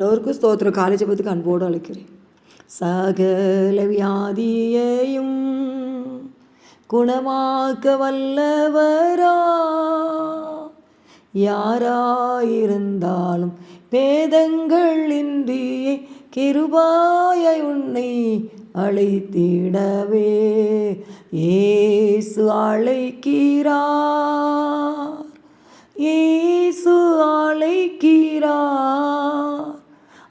எல்லோருக்கும் ஸ்தோத்திரம். காலை ஜபத்துக்கு அன்போடு அழைக்கிறேன். சகல வியாதியையும் குணமாக்க வல்லவரா. யாராயிருந்தாலும் பேதங்கள் இன்றியே கிருபாய உன்னை அழைத்திடவே. ஏசு அழைக்கிறார். ஏசு அழைக்கிறார்.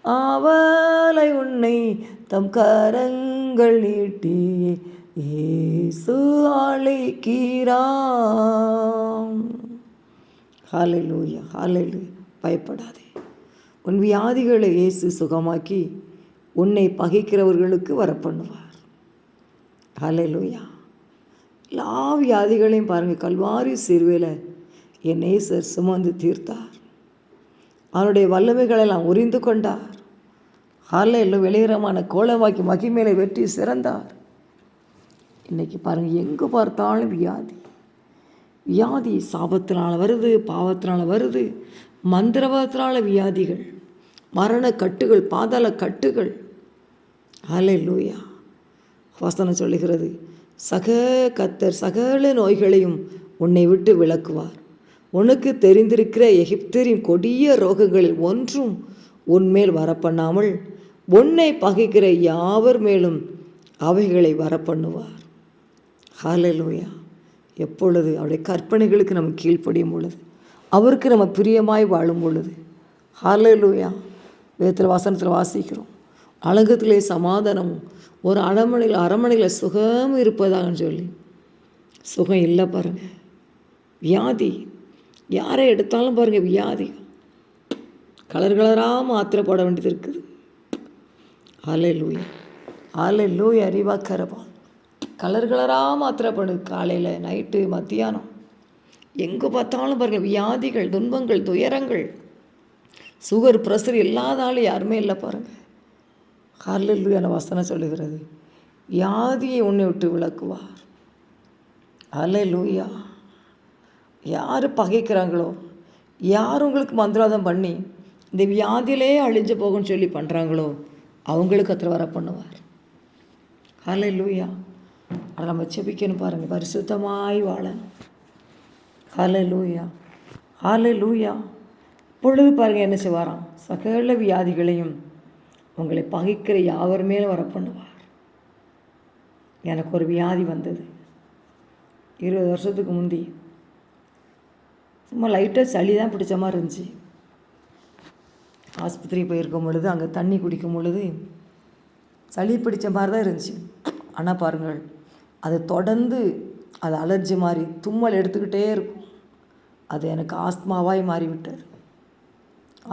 ஆவாலை உன்னை தம் கரங்கள் நீட்டி இயேசு அழைக்கிறார் ஹalleluya ஹalleluya. பயப்படாதே. உன் வியாதிகளை இயேசு சுகமாக்கி உன்னை பகைக்கிறவர்களுக்கு வரப்பண்ணுவார். லூயா எல்லா வியாதிகளையும் பாருங்கள் கல்வாரி சிறுவையில் என் நேசர் சுமந்து தீர்த்தார். அவனுடைய வல்லமைகளெல்லாம் உறிந்து கொண்டார். ஹாலையில் வெளியரமான கோலமாக்கி மகிமேலை வெற்றி சிறந்தார். இன்றைக்கி பாருங்கள் எங்கே பார்த்தாலும் வியாதி. வியாதி சாபத்தினால் வருது பாவத்தினால் வருது மந்திரவாதத்தினால் வியாதிகள் மரண கட்டுகள் பாதாள கட்டுகள் ஹலே லூயா வசனம் சொல்லுகிறது சக கத்தர் சகல நோய்களையும் உன்னை விட்டு விளக்குவார் உனக்கு தெரிந்திருக்கிற எகிப்தரின் கொடிய ரோகங்களில் ஒன்றும் உன்மேல் வரப்பண்ணாமல் உன்னை பகைக்கிற யாவர் மேலும் அவைகளை வரப்பண்ணுவார்? ஹாலலோயா எப்பொழுது அவருடைய கற்பனைகளுக்கு நம்ம கீழ்ப்படியும் பொழுது அவருக்கு நம்ம பிரியமாய் வாழும் பொழுது ஹalleluya. வேதத்தில் வாசனத்தில் வாசிக்கிறோம். அழகத்திலே சமாதானமும் ஒரு அரமனையில் அரமனையில் சுகம் இருப்பதாகன்னு சொல்லி சுகம் இல்லை பாருங்கள் வியாதி. யாரை எடுத்தாலும் பாருங்கள் வியாதி. கலர் கலராக மாத்திரை போட வேண்டியது இருக்குது. ஆலை லூயா ஆலை லூய் அறிவா கலர் கலராக மாத்திரை காலையில் நைட்டு மத்தியானம். எங்கே பார்த்தாலும் பாருங்கள் வியாதிகள் துன்பங்கள் துயரங்கள். சுகர் ப்ரெஷர் இல்லாத ஆள் யாருமே இல்லை பாருங்கள் ஹalleluya வசனம் சொல்லுகிறது. வியாதியை உன்னை விட்டு விளக்குவார் அலை லூயா யார் பகைக்கிறாங்களோ யார் உங்களுக்கு மந்திராதம் பண்ணி இந்த வியாதியிலே அழிஞ்சு போகும்னு சொல்லி பண்ணுறாங்களோ அவங்களுக்கு அத்தனை வர பண்ணுவார். ஹலே லூயா அதை நம்ம செபிக்கணும் பாருங்கள் பரிசுத்தமாய் வாழணும். ஹலே லூயா ஹலே லூயா பொழுது பாருங்கள் என்ன செய்வாராம்? சகல வியாதிகளையும் உங்களை பகைக்கிற யாவர் மேலே வர பண்ணுவார். எனக்கு ஒரு வியாதி வந்தது. இருபது வருஷத்துக்கு முந்தி. சும்மா லைட்டாக சளி தான் பிடிச்ச மாதிரி இருந்துச்சு. ஆஸ்பத்திரி போயிருக்கும் பொழுது அங்கே தண்ணி குடிக்கும் பொழுது சளி பிடிச்ச மாதிரி தான் இருந்துச்சு. ஆனால் பாருங்கள் அது தொடர்ந்து அது அலர்ஜி மாதிரி தும்மல் எடுத்துக்கிட்டே இருக்கும். அது எனக்கு ஆஸ்மாவாய் மாறிவிட்டார்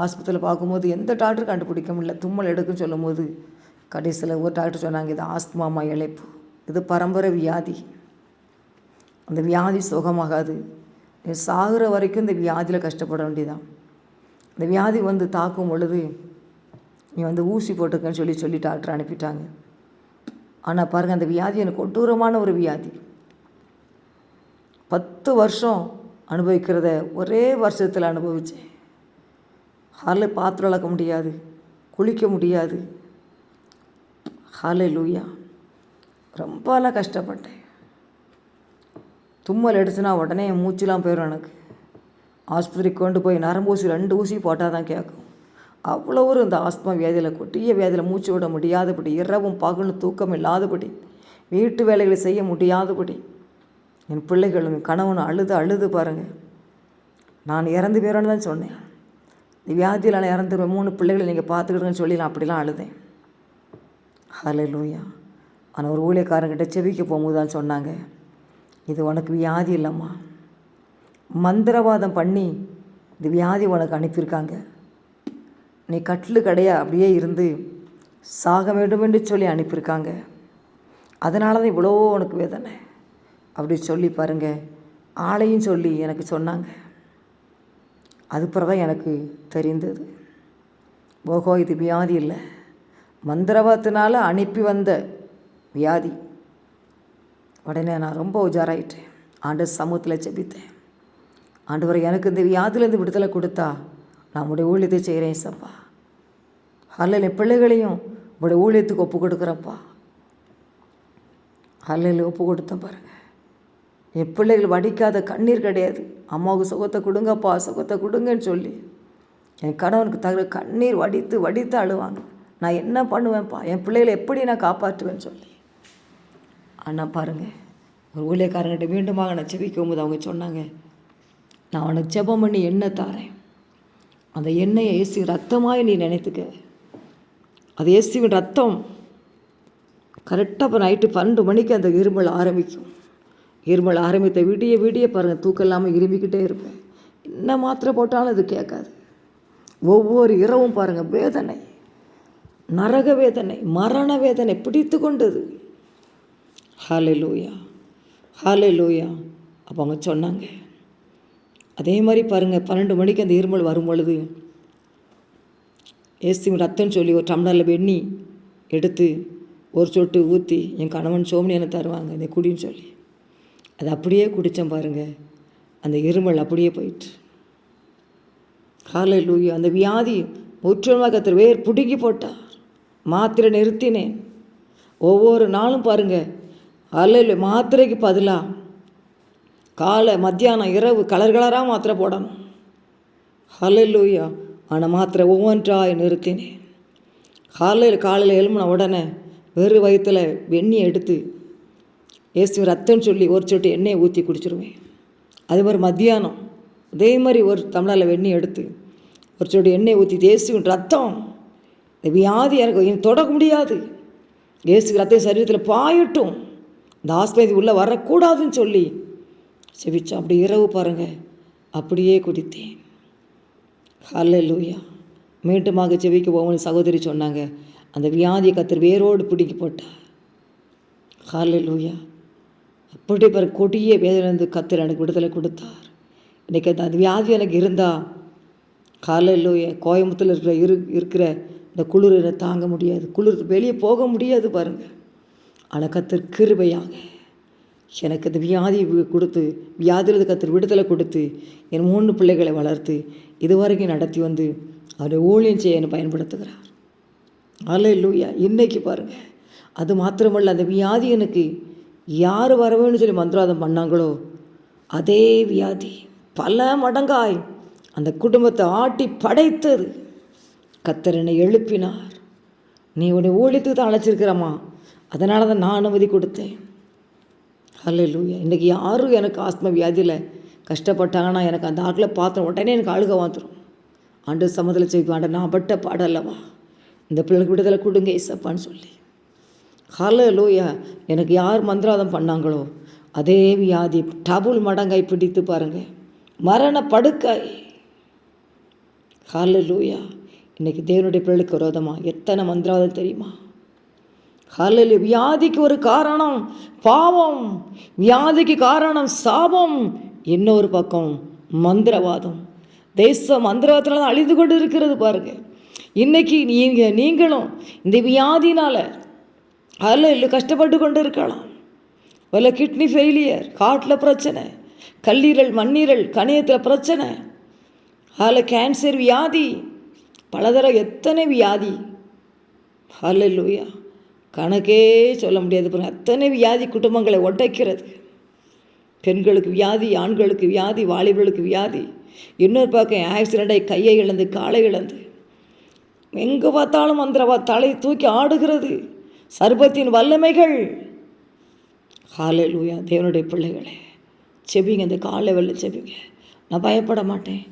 ஆஸ்பத்திரியில் பார்க்கும்போது எந்த டாக்டர் கண்டுபிடிக்க முடியல. தும்மல் எடுக்குன்னு சொல்லும் போது கடைசியில் ஒரு டாக்டர் சொன்னாங்க இது ஆஸ்மாமா இழைப்பு. இது பரம்பரை வியாதி. அந்த வியாதி சுகமாகாது. சாகிற சாகுற வரைக்கும் இந்த வியாதியில் கஷ்டப்பட வேண்டியதான் இந்த வியாதி வந்து தாக்கும் பொழுது நீ வந்து ஊசி போட்டுக்கன்னு சொல்லி சொல்லி டாக்டர் அனுப்பிட்டாங்க. ஆனால் பாருங்கள் அந்த வியாதி எனக்கு கொடூரமான ஒரு வியாதி. பத்து வருஷம் அனுபவிக்கிறத ஒரே வருஷத்தில் அனுபவித்தேன் ஹாலில் பாத்திரம் விளக்க முடியாது குளிக்க முடியாது. ஹாலே லூயா ரொம்பலாம் கஷ்டப்பட்டேன். தும்மல் எடுத்துனா உடனே மூச்சுலாம் போயிடும் எனக்கு. ஆஸ்பத்திரிக்கு கொண்டு போய் நரம்பு ஊசி ரெண்டு ஊசி போட்டால் தான் கேட்கும். அவ்வளோ ஒரு இந்த ஆஸ்மா வியாதியில் கொட்டிய வியாதியில் மூச்சு விட முடியாதபடி இரவும் பகலும் தூக்கம் இல்லாதபடி வீட்டு வேலைகளை செய்ய முடியாதபடி என் பிள்ளைகளும் என் கணவனும் அழுது அழுது பாருங்கள் நான் இறந்து போயிறேன்னு தான் சொன்னேன். இந்த வியாதியில் நான் இறந்துருவேன் மூணு பிள்ளைகளை நீங்கள் பார்த்துக்கிடுங்கன்னு சொல்லி நான் அப்படிலாம் அழுதேன். அதில் லூயா ஆனால் ஒரு ஊழியக்காரங்கிட்ட செவிக்க போகும்போது தான் சொன்னாங்க இது உனக்கு வியாதி இல்லைம்மா. மந்திரவாதம் பண்ணி இந்த வியாதி உனக்கு அனுப்பியிருக்காங்க. நீ கட்டில் கடையா? அப்படியே இருந்து சாக வேண்டும் என்று சொல்லி அனுப்பியிருக்காங்க. அதனால தான் இவ்வளோ உனக்கு வேதனை. அப்படி சொல்லி பாருங்கள் ஆளையும் சொல்லி எனக்கு சொன்னாங்க. அதுக்கப்புறம் தான் எனக்கு தெரிந்தது. ஓஹோ இது வியாதி இல்லை. மந்திரவாதத்தினால் அனுப்பி வந்த வியாதி. உடனே நான் ரொம்ப உஜாராயிட்டேன். ஆண்டு சமூகத்தில் செபித்தேன் ஆண்டவர் எனக்கு இந்த வியாதிலேருந்து விடுதலை கொடுத்தா நான் உடைய ஊழியத்தை செய்கிறேன் சப்பா. அல்ல என் பிள்ளைகளையும் உங்களுடைய ஊழியத்துக்கு ஒப்பு கொடுக்குறப்பா. அல்லையில் ஒப்பு கொடுத்தேன் பாருங்க. என் பிள்ளைகள் வடிக்காத கண்ணீர் கிடையாது. அம்மாவுக்கு சுகத்தை கொடுங்கப்பா சுகத்தை கொடுங்கன்னு சொல்லி. என் கணவனுக்கு தகுந்த கண்ணீர் வடித்து வடித்து அழுவாங்க. நான் என்ன பண்ணுவேன்ப்பா? என் பிள்ளைகளை எப்படி நான் காப்பாற்றுவேன்னு சொல்லி. ஆனால் பாருங்கள் ஒரு ஊழியக்காரங்கிட்ட மீண்டுமாக நான் செபிக்கும் போது அவங்க சொன்னாங்க நான் அவனுக்கு ஜெபம் பண்ணி எண்ணெய் தாரேன். அந்த எண்ணெயை ஏசி ரத்தமாய் நீ நினைத்துக்க. அது இயேசுவின் ரத்தம் கரெக்டாக இப்போ நைட்டு பன்னெண்டு மணிக்கு அந்த இருமல் ஆரம்பிக்கும். இருமல் ஆரம்பித்த விடிய விடிய பாருங்கள் தூக்கம் இல்லாமல் இருமிக்கிட்டே இருப்பேன். என்ன மாத்திரை போட்டாலும் அது கேட்காது. ஒவ்வொரு இரவும் பாருங்கள் வேதனை. நரக வேதனை மரண வேதனை பிடித்து கொண்டது. ஹாலே லூயா ஹாலே லூயா அப்போ அவங்க சொன்னாங்க அதே மாதிரி பாருங்கள் பன்னெண்டு மணிக்கு அந்த இருமல் வரும் பொழுது ஏசுவின் ரத்தம் சொல்லி ஒரு டம்ளரில் வெண்ணி எடுத்து ஒரு சொட்டு ஊற்றி என் கணவன் சோமனி எனக்கு தருவாங்க இந்த குடின்னு சொல்லி. அது அப்படியே குடித்தேன் பாருங்கள் அந்த இருமல் அப்படியே போயிட்டு. காலை லூயோ அந்த வியாதி முற்றிலுமாக கத்திர வேர் பிடுங்கி போட்டார். மாத்திரை நிறுத்தினேன். ஒவ்வொரு நாளும் பாருங்கள் அல்ல மாத்திரைக்கு பதிலாக காலை மத்தியானம் இரவு கலர் கலராக மாத்திரை போடணும். ஹலல்லூயா ஆனால் மாத்திரை ஒவ்வொன்றாய் நிறுத்தினேன். காலையில் காலையில் எழும்பின உடனே வெறு வயிற்றில் வெண்ணி எடுத்து ஏசு ரத்தம் சொல்லி ஒரு சொட்டு எண்ணெயை ஊற்றி குடிச்சிருவேன். அதே மாதிரி மத்தியானம் அதே மாதிரி ஒரு தமிழில் வெண்ணி எடுத்து ஒரு சொட்டு எண்ணெய் ஊற்றி இயேசுவின் ரத்தம் இந்த வியாதி எனக்கு இனி தொடக்க முடியாது. இயேசு ரத்தம் சரீரத்தில் பாயட்டும். இந்த ஆஸ்பத்திரி உள்ளே வரக்கூடாதுன்னு சொல்லி செவிச்சோம் அப்படி இரவு பாருங்கள் அப்படியே குடித்தேன். ஹல்ல லூயா மீண்டுமாக செவிக்க போவோம்னு சகோதரி சொன்னாங்க. அந்த வியாதியை கத்திர வேரோடு பிடிக்கி போட்டார். ஹல்ல லூயா அப்படி பிற கொடிய வேதனை கத்திர எனக்கு விடுதலை கொடுத்தார். இன்றைக்கி அந்த அந்த வியாதி எனக்கு இருந்தால் காலையில் கோயம்புத்தூரில் இருக்கிற இரு இருக்கிற இந்த குளிர் தாங்க முடியாது. குளிர் வெளியே போக முடியாது பாருங்கள் ஆனால் கத்திர கிருபையாக எனக்கு இந்த வியாதி கொடுத்து வியாதியிலிருந்து கத்தர் விடுதலை கொடுத்து என் மூணு பிள்ளைகளை வளர்த்து இதுவரைக்கும் நடத்தி வந்து அவரை ஊழியம் செய்ய என்னை பயன்படுத்துகிறார். அல்ல லூயா இன்றைக்கி பாருங்கள் அது மாத்திரமல்ல அந்த வியாதி எனக்கு யார் வரவேன்னு சொல்லி மந்திராதம் பண்ணாங்களோ அதே வியாதி. பல மடங்காய் அந்த குடும்பத்தை ஆட்டி படைத்தது. கத்தரனை எழுப்பினார். நீ உன்னை ஊழியத்துக்கு தான் அழைச்சிருக்கிறம்மா. அதனால தான் நான் அனுமதி கொடுத்தேன். ஹalleluya இன்றைக்கி யாரும் எனக்கு ஆஸ்மா வியாதியில் கஷ்டப்பட்டாங்கன்னா எனக்கு அந்த ஆக்கில் பார்த்து உடனே எனக்கு அழுக வந்துடும் ஆண்டு சமதில் செய்வாண்ட நான் பட்ட பாடல்லவா இந்த பிள்ளைக்கு விடுதலை கொடுங்க இசப்பான்னு சொல்லி. ஹலலூயா எனக்கு யார் மந்திராதம் பண்ணாங்களோ அதே வியாதி டபுள் மடங்காய் பிடித்து பாருங்க. மரண படுக்காய் ஹலலூயா இன்றைக்கி தேவனுடைய பிள்ளைக்கு விரோதமாக எத்தனை மந்திராதம் தெரியுமா? ஹalleluya. வியாதிக்கு ஒரு காரணம் பாவம். வியாதிக்கு காரணம் சாபம். இன்னொரு பக்கம் மந்திரவாதம். தேச மந்திரவாதத்தில் தான் அழிந்து கொண்டு இருக்கிறது பாருங்க. இன்னைக்கு நீங்கள் நீங்களும் இந்த வியாதினால் அதில் இல்லை கஷ்டப்பட்டு கொண்டு இருக்கலாம் வல்ல கிட்னி ஃபெயிலியர் காட்டில் பிரச்சனை கல்லீரல் மண்ணீரல் கணையத்தில் பிரச்சனை. அதில் கேன்சர் வியாதி. பலதர எத்தனை வியாதி? ஹalleluya. கணக்கே சொல்ல முடியாது பாருங்கள் அத்தனை வியாதி குடும்பங்களை ஒட்டைக்கிறது பெண்களுக்கு வியாதி ஆண்களுக்கு வியாதி வாலிபர்களுக்கு வியாதி. இன்னொரு பக்கம் ஆக்சிடெண்ட்டாகி கையை இழந்து காலை இழந்து. எங்கே பார்த்தாலும் மந்திரவா தலை தூக்கி ஆடுகிறது. சர்பத்தின் வல்லமைகள். ஹalleluya தேவனுடைய பிள்ளைகளே செபிங்க இந்த காலை வெள்ள செபிங்க. நான் பயப்பட மாட்டேன்.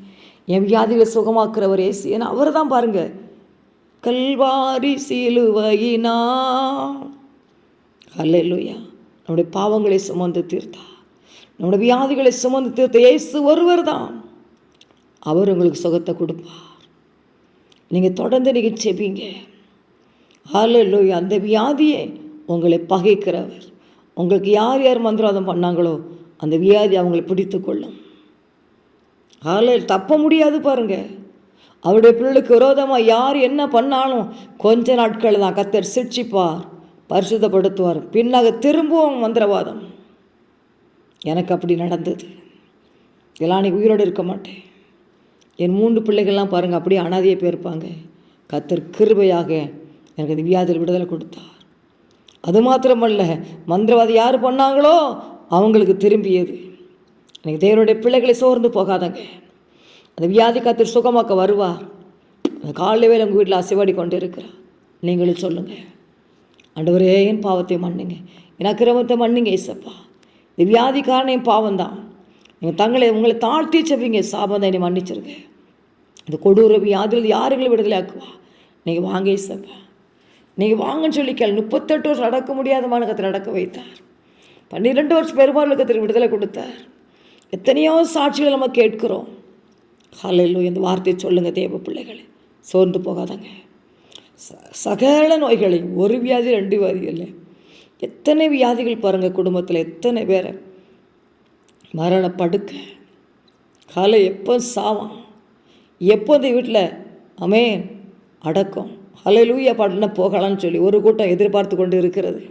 என் வியாதிகளை சுகமாக்குறவர் ஏசி ஏன்னா அவர் தான் பாருங்கள் கல்வாரி சிலுவையினா. ஹalleluya. நம்முடைய பாவங்களை சுமந்து தீர்த்தா. நம்முடைய வியாதிகளை சுமந்து தீர்த்த இயேசு ஒருவர் தான் அவர் உங்களுக்கு சுகத்தை கொடுப்பார். நீங்கள் தொடர்ந்து நீங்கள் செபிங்க ஹalleluya. அந்த வியாதியை உங்களை பகைக்கிறவர். உங்களுக்கு யார் யார் மந்திரவாதம் பண்ணாங்களோ அந்த வியாதி அவங்களை பிடித்து கொள்ளும் ஹாலே தப்ப முடியாது பாருங்கள் அவருடைய பிள்ளைக்கு விரோதமாக யார் என்ன பண்ணாலும் கொஞ்ச நாட்கள் தான். கத்தர் சிரிச்சிப்பார் பரிசுத்தப்படுத்துவார். பின்னாக திரும்பவும் மந்திரவாதம். எனக்கு அப்படி நடந்தது. இதெல்லாம் நீ உயிரோடு இருக்க மாட்டேன். என் மூன்று பிள்ளைகள்லாம் பாருங்கள் அப்படியே அனாதையை போயிருப்பாங்க. கத்தர் கிருபையாக எனக்கு இந்த வியாதியில் விடுதலை கொடுத்தார். அது மாத்திரமல்ல மந்திரவாதி யார் பண்ணாங்களோ அவங்களுக்கு திரும்பியது. எனக்கு தேவனுடைய பிள்ளைகளை சோர்ந்து போகாதங்க. அந்த வியாதி காத்திர சுகமாக்க வருவார் அந்த காலை வேலை உங்கள் வீட்டில் அசைவாடி கொண்டு இருக்கிறா நீங்களும் சொல்லுங்கள் ஆண்டவரே என் பாவத்தை மன்னுங்க. என் அக்கிரமத்தை மன்னுங்க ஏசப்பா இந்த வியாதிக்காரன் என் பாவம் தான் நீங்கள் தங்களை உங்களை தாழ்த்தி செப்பீங்க சாபம் என்னை மன்னிச்சிருங்க. இந்த கொடூர வியாதியில் யாருங்களும் விடுதலை ஆக்குவா? நீங்கள் வாங்க ஏசப்பா நீங்கள் வாங்கன்னு சொல்லி கேள். முப்பத்தெட்டு வருஷம் நடக்க முடியாத மாநகத்தில் நடக்க வைத்தார். பன்னிரெண்டு வருஷம் பெருமாள் விடுதலை கொடுத்தார். எத்தனையோ சாட்சிகள் நம்ம கேட்கிறோம். ஹalleluya இந்த வார்த்தையை சொல்லுங்கள் தேவ பிள்ளைகளே. சோர்ந்து போகாதங்க. ச- சகல நோய்களையும் ஒரு வியாதி ரெண்டு வியாதி இல்லை. எத்தனை வியாதிகள் பாருங்கள் குடும்பத்தில் எத்தனை பேரை. மரண காலை எப்போ சாவான்? எப்போ இந்த வீட்டில் அமேன் அடக்கம். ஹalleluya பாட்டுனா போகலான்னு சொல்லி ஒரு கூட்டம் எதிர்பார்த்து கொண்டு இருக்கிறது.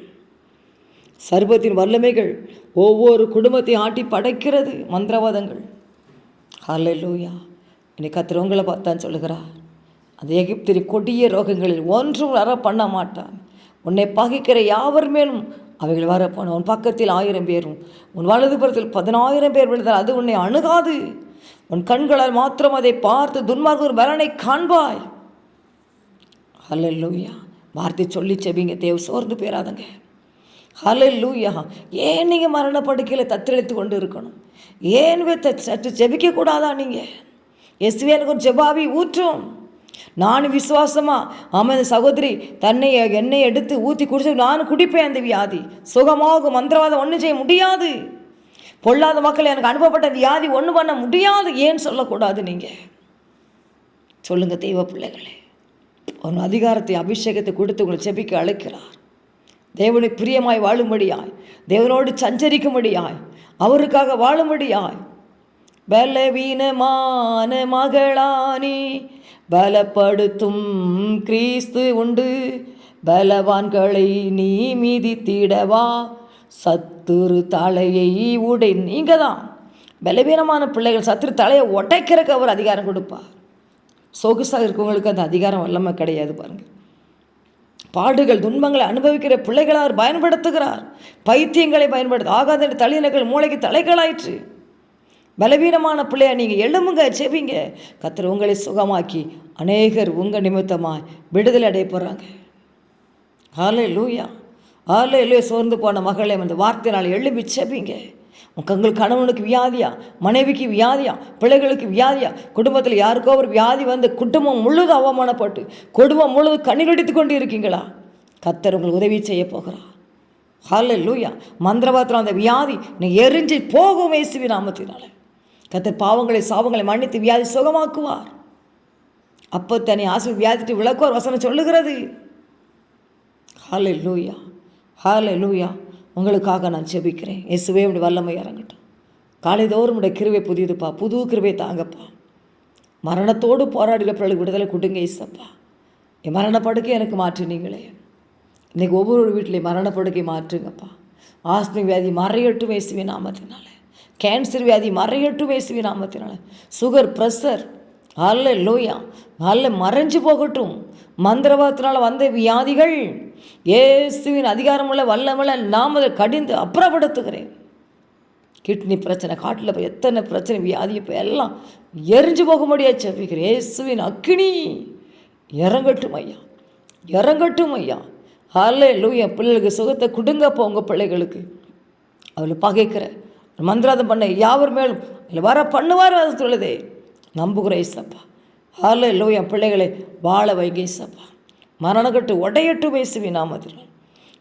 சர்வத்தின் வல்லமைகள் ஒவ்வொரு குடும்பத்தையும் ஆட்டி படைக்கிறது மந்திரவாதங்கள். என்னை கத்திர உங்களை பார்த்தான் சொல்லுகிறார். அந்த எகிப்திரி கொடிய ரோகங்களில் ஒன்றும் வர பண்ண மாட்டான். உன்னை பகைக்கிற யாவர் மேலும் அவைகள் வரப்போன உன் பக்கத்தில் ஆயிரம் பேரும் உன் வலதுபுறத்தில் பதினாயிரம் பேர் விழுந்தால் அது உன்னை அணுகாது. உன் கண்களால் மாத்திரம் அதை பார்த்து துன்மார்க்க பலனை காண்பாய். ஹalleluya. வார்த்தை சொல்லி செபிங்க தேவ சோர்ந்து போயிடாதங்க ஹalleluya. ஏன் நீங்கள் மரணப்படுக்கையில் தத்தளித்து கொண்டு இருக்கணும்? ஏன் சற்று ஜெபிக்க கூடாதா நீங்கள் எஸ்வி எனக்கு ஒரு ஜெபாவி ஊற்றும். நான் விசுவாசமாக ஆமாம் இந்த சகோதரி தன்னை எண்ணெய் எடுத்து ஊற்றி குடிச்சு நான் குடிப்பேன் அந்த வியாதி. சுகமாகும் மந்திரவாதம் ஒன்றும் செய்ய முடியாது. பொல்லாத மக்கள் எனக்கு அனுப்பப்பட்ட வியாதி ஒன்றும் பண்ண முடியாது. ஏன்னு சொல்லக்கூடாது நீங்கள் சொல்லுங்கள் தெய்வ பிள்ளைகளே. ஒரு அதிகாரத்தை அபிஷேகத்தை கொடுத்து உங்களை செபிக்க அழைக்கிறார். தேவனுக்கு பிரியமாய் வாழும்படியாய் தேவனோடு சஞ்சரிக்கும்படியாய் அவருக்காக வாழும்படியாய் பலவீனமான மகளானே பலப்படுத்தும் கிறிஸ்து உண்டு. பலவான்களை நீ மிதித்திடவா? சத்துரு தலையை உடை நீங்கள் தான் பலவீனமான பிள்ளைகள் சத்துரு தலையை உடைக்கிறக்கு அவர் அதிகாரம் கொடுப்பார். சொகுசாக இருக்கவங்களுக்கு அந்த அதிகாரம் வல்லமை கிடையாது பாருங்கள் பாடுகள் துன்பங்களை அனுபவிக்கிற பிள்ளைகளை அவர் பயன்படுத்துகிறார். பைத்தியங்களை பயன்படுத்த ஆகாத தலையினர்கள் மூளைக்கு தலைகளாயிற்று. பலவீனமான பிள்ளையா நீங்கள் எழும்புங்க செவிங்க கத்தர் உங்களை சுகமாக்கி அநேகர் உங்கள் நிமித்தமாக விடுதலை அடைய போகிறாங்க ஆலே லூயா ஆலே லூயா சோர்ந்து போன மகளை அந்த வார்த்தையினால் எழுப்பி செவிங்க உங்கள் கணவனுக்கு வியாதியா? மனைவிக்கு வியாதியா? பிள்ளைகளுக்கு வியாதியா? குடும்பத்தில் யாருக்கோ ஒரு வியாதி வந்து குடும்பம் முழுதும் அவமானப்பட்டு குடும்பம் முழுதும் கண்ணீரடித்து கொண்டு இருக்கீங்களா கத்தர் உங்களுக்கு உதவி செய்ய போகிறார் ஹால லூயா மந்திரவாத்திரம் அந்த வியாதி நீ எரிஞ்சு போகும் இயேசுவி நாமத்தினால. கத்தர் பாவங்களை சாபங்களை மன்னித்து வியாதி சுகமாக்குவார். அப்போ தனி ஆசை வியாதிட்டு விளக்குவார் வசனம் சொல்லுகிறது. ஹாலே லூயா ஹாலே லூயா உங்களுக்காக நான் ஜெபிக்கிறேன். இயேசுவே உடைய வல்லமை இறங்கட்டும் காலைதோறும் உடைய கிருவை புதியதுப்பா. புது கிருவை தாங்கப்பா. மரணத்தோடு போராடுகிற பிள்ளைகளுக்கு விடுதலை கொடுங்க இசப்பா என் மரணப்படுக்கை எனக்கு மாற்றினீங்களே இன்றைக்கி ஒவ்வொரு வீட்லேயும் மரணப்படுக்கை மாற்றுங்கப்பா. ஆஸ்மி வியாதி மறையட்டும் இயேசுவி நாமத்தினாலே. கேன்சர் வியாதி மறையட்டும் இயேசுவி நாமத்தினால. சுகர் ப்ரெஷர் அல்ல லோயா அல்ல மறைஞ்சு போகட்டும். மந்திரவாதத்தினால் வந்த வியாதிகள். இயேசுவின் அதிகாரமுள்ள வல்லமல நாம் அதை கடிந்து அப்புறப்படுத்துகிறேன். கிட்னி பிரச்சனை காட்டில் போய் எத்தனை பிரச்சனை வியாதி இப்போ எல்லாம் எரிஞ்சு போக முடியாது செவிக்கிறேன் இயேசுவின் அக்கினி. இறங்கட்டும் ஐயா. இறங்கட்டும் ஐயா. அல்ல லூயா பிள்ளைகளுக்கு சுகத்தை கொடுங்கப்போ உங்கள் பிள்ளைகளுக்கு. அவளை பகைக்கிற மந்திராதம் பண்ண யாவர் மேலும்? வர பண்ணுவார் அது சொல்லுதே. நம்புகிற இசப்பா ஹாலே லூயா பிள்ளைகளை வாழ வைங்க இசப்பா மரணக்கட்டு உடையட்டு பேசுவி நாமத்தினால்.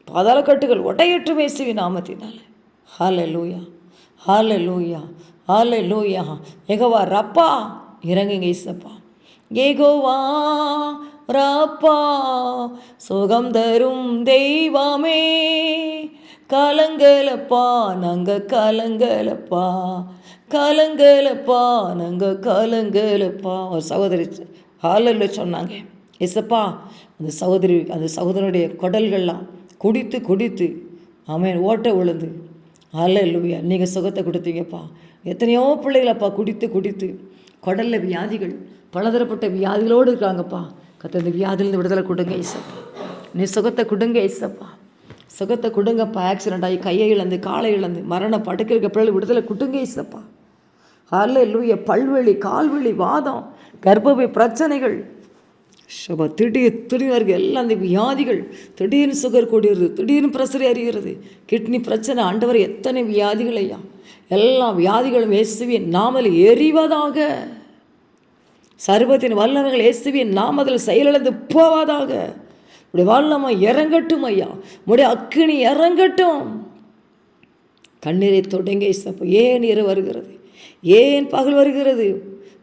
பாதாளக்கட்டுகள் உடையட்டு பேசுவி நாமத்தினால். ஹால லூயா ஹால லூயா ஹால லூயா எகவா ரப்பா இறங்குங்க இசப்பா ஏகோவா ரப்பா சுகம் தரும் தெய்வமே. கலங்கலப்பா நாங்க கலங்கலப்பா. கலங்கலப்பா நாங்க கலங்கலப்பா. ஒரு சகோதரி ஹாலில் சொன்னாங்க. எசப்பா அந்த சகோதரி அந்த சகோதரனுடைய குடல்கள்லாம் குடித்து குடித்து அவன் ஓட்ட விழுந்து. அல்ல இல்லையா நீங்கள் சுகத்தை கொடுத்தீங்கப்பா. எத்தனையோ பிள்ளைகளப்பா குடித்து குடித்து. குடலில் வியாதிகள் பலதரப்பட்ட வியாதிகளோடு இருக்காங்கப்பா. கத்த இந்த வியாதிலேருந்து விடுதலை கொடுங்க ஐசப்பா நீ சுகத்தை கொடுங்க ஐசப்பா சுகத்தை கொடுங்கப்பா ஆக்சிடென்ட் ஆகி கையை இழந்து காலை இழந்து மரண படுக்கிறக்க பிள்ளை பிள்ளைகள் விடுதலை கொடுங்க சப்பா அல்ல லூய பல்வெளி கால்வெளி வாதம் கர்ப்பவை பிரச்சனைகள் ஷபா திடீர் திடீர்னு எல்லாம் அந்த வியாதிகள் திடீர்னு சுகர் கூடிடுது திடீர்னு பிரசரி அறிகிறது கிட்னி பிரச்சனை ஆண்டவர் எத்தனை வியாதிகள் ஐயா. எல்லா வியாதிகளும் இயேசுவின் நாமல் எரிவதாக. சர்வத்தின் வல்லவர்கள் இயேசுவின் நாமத்தில் செயலிழந்து போவதாக. உடைய வல்லமை இறங்கட்டும் ஐயா. உடைய அக்கினி இறங்கட்டும். கண்ணீரை தொடங்க இசப்ப ஏன் இரவு வருகிறது? ஏன் பகல் வருகிறது?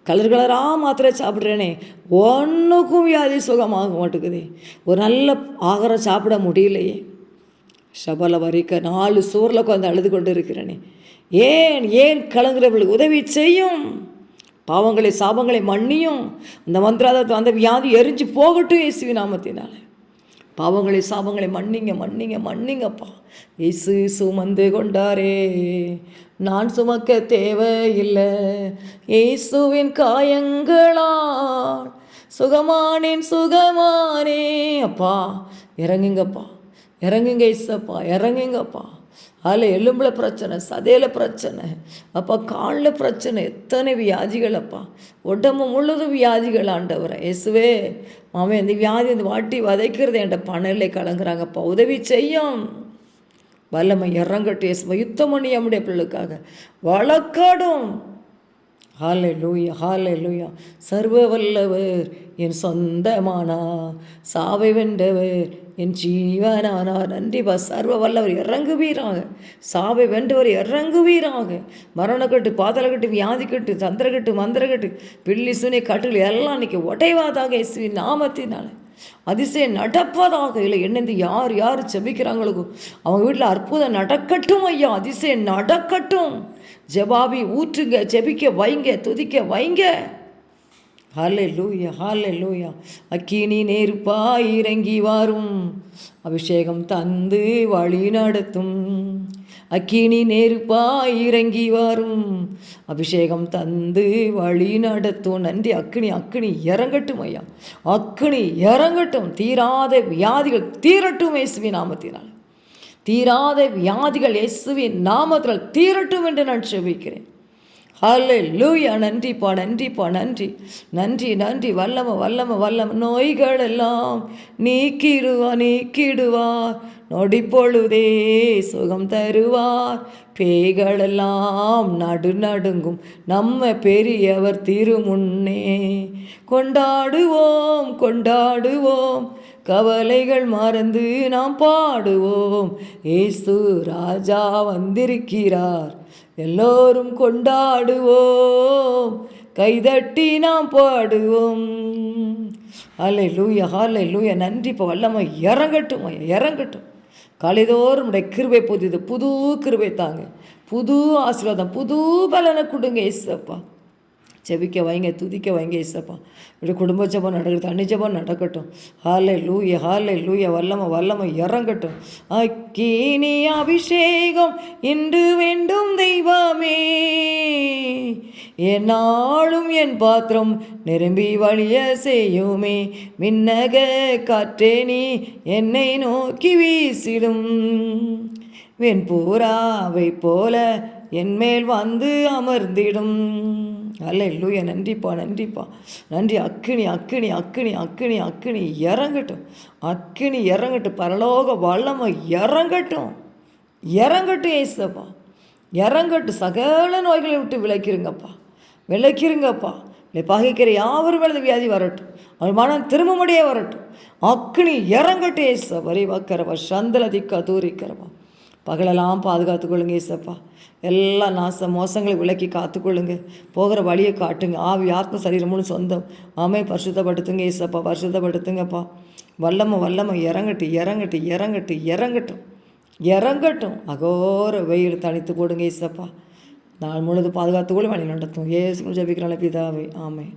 கலர் கலராக மாத்திரை சாப்பிட்றேனே. ஒன்றுக்கும் வியாதி சுகமாக மாட்டேங்குது ஒரு நல்ல ஆகாரம் சாப்பிட முடியலையே. சபல வரிக்க நாலு சோரில் உட்காந்து அழுது கொண்டு இருக்கிறேனே ஏன் ஏன் கலங்குறவர்களுக்கு உதவி செய்யும்? பாவங்களை சாபங்களை மன்னியும். அந்த மந்திராதத்தை அந்த வியாதி எரிஞ்சு போகட்டும் இயேசுவி நாமத்தினால. பாவங்களை சாபங்களை மன்னிங்க மன்னிங்க மன்னிங்கப்பா. இசு சுமந்து கொண்டாரே. நான் சுமக்க தேவையில்லை. இயேசுவின் காயங்களால் சுகமானேன் சுகமானே. அப்பா இறங்குங்கப்பா. இறங்குங்க இசப்பா இறங்குங்கப்பா. அதில் எலும்பில் பிரச்சனை சதையில் பிரச்சனை. அப்போ காலில் பிரச்சனை. எத்தனை வியாதிகள் அப்பா. உடம்பு முழுதும் வியாதிகள் ஆண்டவரை. இயேசுவே அவன் இந்த வியாதி இந்த வாட்டி வதைக்கிறது என்ற பணலை கலங்குறாங்கப்பா உதவி செய்யும். வல்லமை இறங்கட்டு இயேசுவா யுத்தம் பண்ணி நம்முடைய பிள்ளைக்காக வழக்காடும். ஹாலே லூயா ஹாலே லூயா சர்வ வல்லவர் என் சொந்தமானா சாவை வென்றவர் என் ஜீவனானார் நன்றிப்பா சர்வ வல்லவர் இறங்குவீராக. சாவை வென்றவர் இறங்குவீராக. மரணக்கட்டு பாதலக்கட்டு வியாதிக்கட்டு சந்திரக்கட்டு மந்திரக்கட்டு பில்லி சுனை கட்டுகள் எல்லாம் இன்னைக்கு உடைவாதாக இயேசுவின் நாமத்தினால. அதிசயம் நடப்பதாக இல்லை. என்னெந்து யார் யார் செபிக்கிறாங்களோ. அவங்க வீட்டில் அற்புதம் நடக்கட்டும் ஐயா. அதிசயம் நடக்கட்டும். ஜபாபி ஊற்றுங்க ஜெபிக்க வைங்க துதிக்க வைங்க. ஹாலே லூயா ஹாலே லூயா அக்கினி நெருப்பாய் இறங்கி வாரும். அபிஷேகம் தந்து வழி நடத்தும். அக்கினி நெருப்பாய் இறங்கி வாரும். அபிஷேகம் தந்து வழி நடத்தும். நன்றி அக்கினி அக்கினி இறங்கட்டும் ஐயா. அக்கினி இறங்கட்டும். தீராத வியாதிகள் தீரட்டும் இயேசுவி நாமத்தினால். தீராத வியாதிகள் இயேசுவின் நாமத்தில் தீரட்டும் என்று நான் செவிக்கிறேன் ஹாலே லூயா நன்றிப்பா நன்றிப்பா நன்றி. நன்றி நன்றி. வல்லம வல்லம வல்லம. நோய்கள் எல்லாம் நீக்கிடுவா. நீக்கிடுவார் நொடி பொழுதே சுகம் தருவார். பேய்களெல்லாம் நடு நடுங்கும். நம்ம பெரியவர் திருமுன்னே கொண்டாடுவோம் கொண்டாடுவோம். கவலைகள் மறந்து நாம் பாடுவோம். ஏசு ராஜா வந்திருக்கிறார். எல்லோரும் கொண்டாடுவோம். கைதட்டி நாம் பாடுவோம். ஹாலை லூயா ஹாலை லூயா நன்றி இப்போ வல்லமை இறங்கட்டும் இறங்கட்டும். காலைதோறும் உடைய கிருபை புதிது புது கிருபை தாங்க. புது ஆசீர்வாதம் புது பலனை கொடுங்க இசப்பா செபிக்க வைங்க துதிக்க வைங்க இசப்பா. இப்படி குடும்ப ஜபம் நடக்கிறது தண்ணி ஜபம் நடக்கட்டும். ஹாலை லூய ஹாலை லூய வல்லம வல்லம இறங்கட்டும். அக்கீனி அபிஷேகம் இன்று வேண்டும் தெய்வமே. என்னாலும் என் பாத்திரம் நிரம்பி வழிய செய்யுமே. மின்னக காற்றே நீ என்னை நோக்கி வீசிடும். வெண்பூராவை போல என்மேல் வந்து அமர்ந்திடும். அல்ல இல்லையா நன்றிப்பா நன்றிப்பா. நன்றி அக்கினி அக்கினி அக்கினி அக்கினி அக்கினி இறங்கட்டும். அக்கினி இறங்கட்டும் பரலோக வல்லமை இறங்கட்டும். இறங்கட்டும் ஏசப்பா இறங்கட்டும் சகல நோய்களை விட்டு விளக்கிருங்கப்பா விளக்கிருங்கப்பா இல்லை பகைக்கிற யாவரும் மேலே வியாதி வரட்டும். அவள் மனம் திரும்பமுடியே வரட்டும். அக்னி இறங்கட்டும் ஏச வரி வக்கரவா சந்தல திக்கா தூரிக்கிறவா பகலெல்லாம் பாதுகாத்துக்கொள்ளுங்க ஏசப்பா எல்லா நாச மோசங்களை விலக்கி காத்துக்கொள்ளுங்க போகிற வழியை காட்டுங்க. ஆவி ஆத்ம சரீரமும் சொந்தம். ஆமை பரிசுத்தப்படுத்துங்க ஏசப்பா பரிசுத்தப்படுத்துங்கப்பா. வல்லம வல்லம இறங்கட்டு இறங்கட்டு இறங்கட்டு இறங்கட்டும். இறங்கட்டும். அகோர வெயில் தனித்து போடுங்க ஏசப்பா நாள் முழுது பாதுகாத்துக்கொள்ளும் வழி நடத்தும். ஏசு ஜபிக்கிறாள் பிதாவை. ஆமை